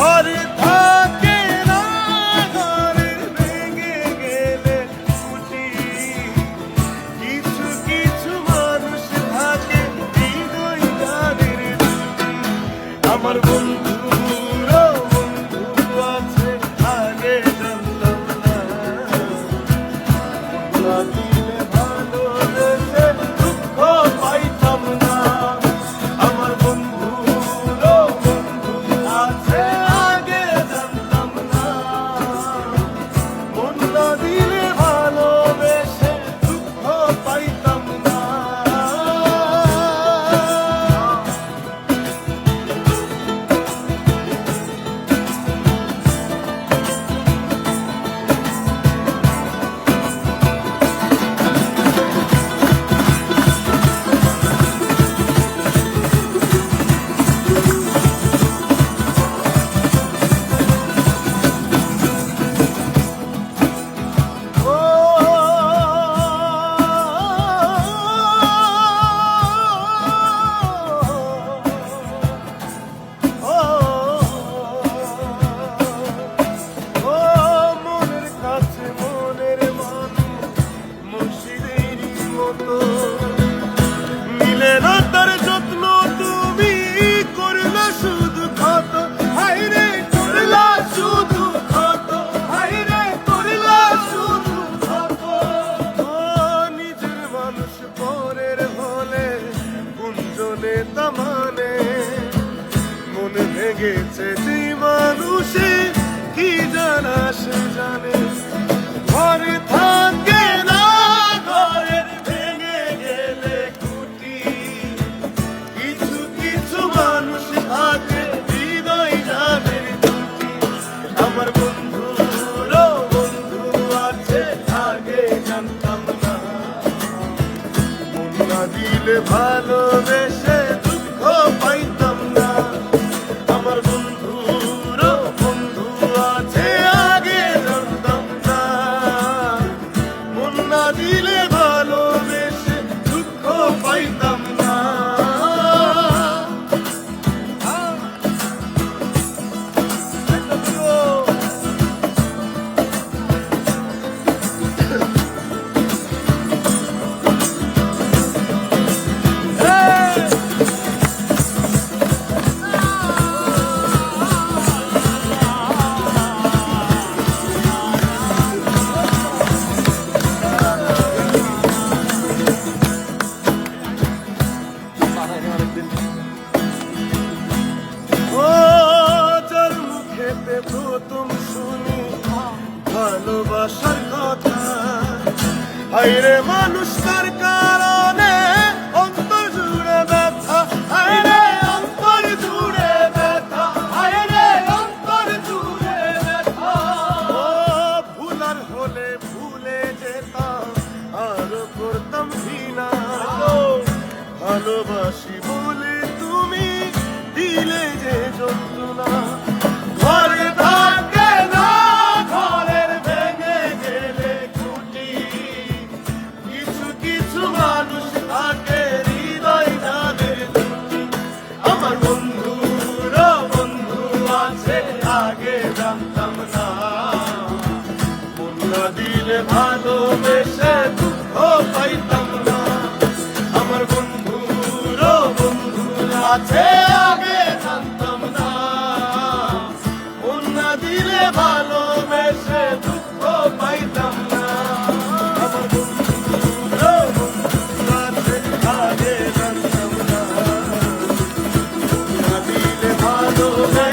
और যেটি মানুষে কি জানা সে জানে। ঘরে থাকে না ঘরের ভেঙে গেলে কুটি কিছু কিছু মানুষ থাকে, হৃদয় জানে আমার বন্ধু আছে দিলে ভালোবেসে প্রথম শুনি ভালোবাসার কথা। আইরে মানুষ তার কারণে অন্তর জুড়ে ব্যথা। আইরে অন্তর জুড়ে ব্যথা। আইরে অন্তর জুড়ে ব্যথা। ভুলার হলে ভুলে যেতাম আর করতাম ঘৃণা। ভালোবাসি আছে আগে জানতাম না। অন্যা দিলে ভালোবেসে দুঃখ পাইতাম না। দিলে ভালোবেসে